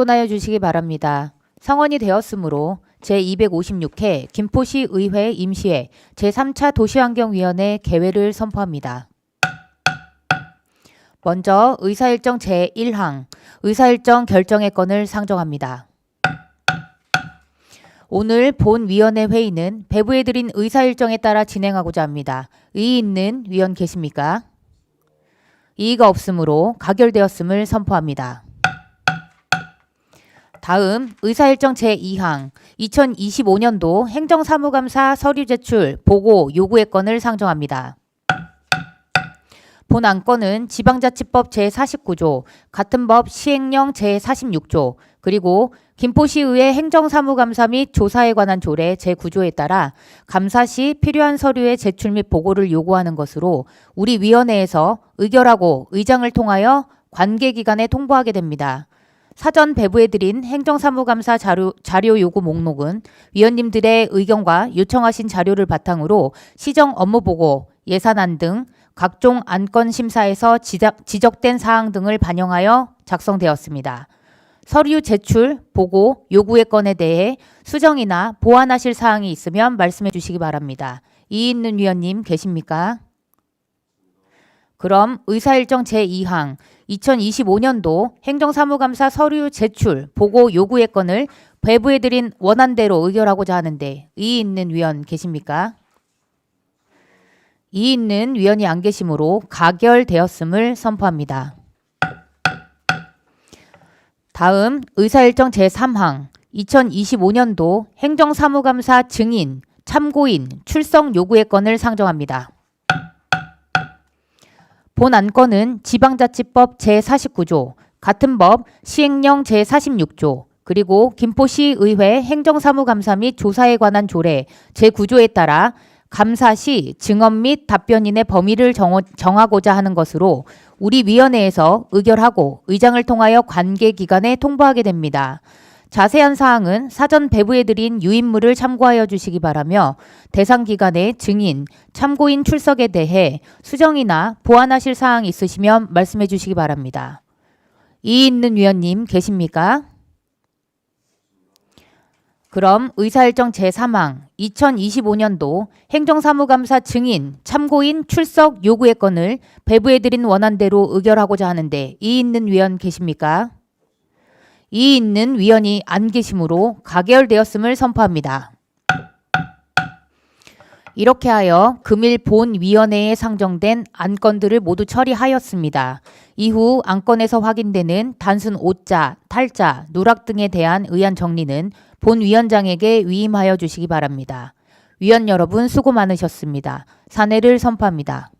용돈하여 주시기 바랍니다. 성원이 되었으므로 제256회 김포시 의회 임시회 제3차 도시환경위원회 개회를 선포합니다. 먼저 의사일정 제1항 의사일정 결정의 건을 상정합니다. 오늘 본 위원회 회의는 배부해드린 의사일정에 따라 진행하고자 합니다. 의의 있는 위원 계십니까? 이의가 없으므로 가결되었음을 선포합니다. 다음 의사일정 제2항 2025년도 행정사무감사 서류 제출 보고 요구의 건을 상정합니다. 본 안건은 지방자치법 제49조, 같은 법 시행령 제46조, 그리고 김포시의회 행정사무감사 및 조사에 관한 조례 제9조에 따라 감사 시 필요한 서류의 제출 및 보고를 요구하는 것으로 우리 위원회에서 의결하고 의장을 통하여 관계기관에 통보하게 됩니다. 사전 배부해드린 행정사무감사 자료, 자료 요구 목록은 위원님들의 의견과 요청하신 자료를 바탕으로 시정 업무보고, 예산안 등 각종 안건 심사에서 지적, 지적 된 사항 등을 반영하여 작성되었습니다. 서류 제출, 보고, 요구의 건에 대해 수정이나 보완하실 사항이 있으면 말씀해 주시기 바랍니다. 이의 있는 위원님 계십니까? 그럼 의사일정 제2항 2025년도 행정사무감사 서류 제출, 보고 요구의 건을 배부해드린 원안대로 의결하고자 하는데 이의 있는 위원 계십니까? 이의 있는 위원이 안 계시므로 가결되었음을 선포합니다. 다음 의사일정 제3항 2025년도 행정사무감사 증인, 참고인, 출석 요구의 건을 상정합니다. 본 안건은 지방자치법 제49조, 같은 법 시행령 제46조, 그리고 김포시의회 행정사무감사 및 조사에 관한 조례 제9조에 따라 감사 시 증언 및 답변인의 범위를 정하, 정하고자 하는 것으로 우리 위원회에서 의결하고 의장을 통하여 관계 기관에 통보하게 됩니다. 자세한 사항은 사전 배부해드린 유인물을 참고하여 주시기 바라며 대상 기관의 증인, 참고인 출석에 대해 수정이나 보완하실 사항 있으시면 말씀해 주시기 바랍니다. 이의 있는 위원님 계십니까? 그럼 의사일정 제3항 2025년도 행정사무감사 증인, 참고인 출석 요구의 건을 배부해드린 원안대로 의결하고자 하는데 이의 있는 위원 계십니까? 이의 있는 위원이 안 계시므로 가결되었음을 선포합니다. 이렇게 하여 금일 본 위원회에 상정된 안건들을 모두 처리하였습니다. 이후 안건에서 확인되는 단순 오자, 탈자, 누락 등에 대한 의안 정리는 본 위원장에게 위임하여 주시기 바랍니다. 위원 여러분 수고 많으셨습니다. 사내를 선포합니다.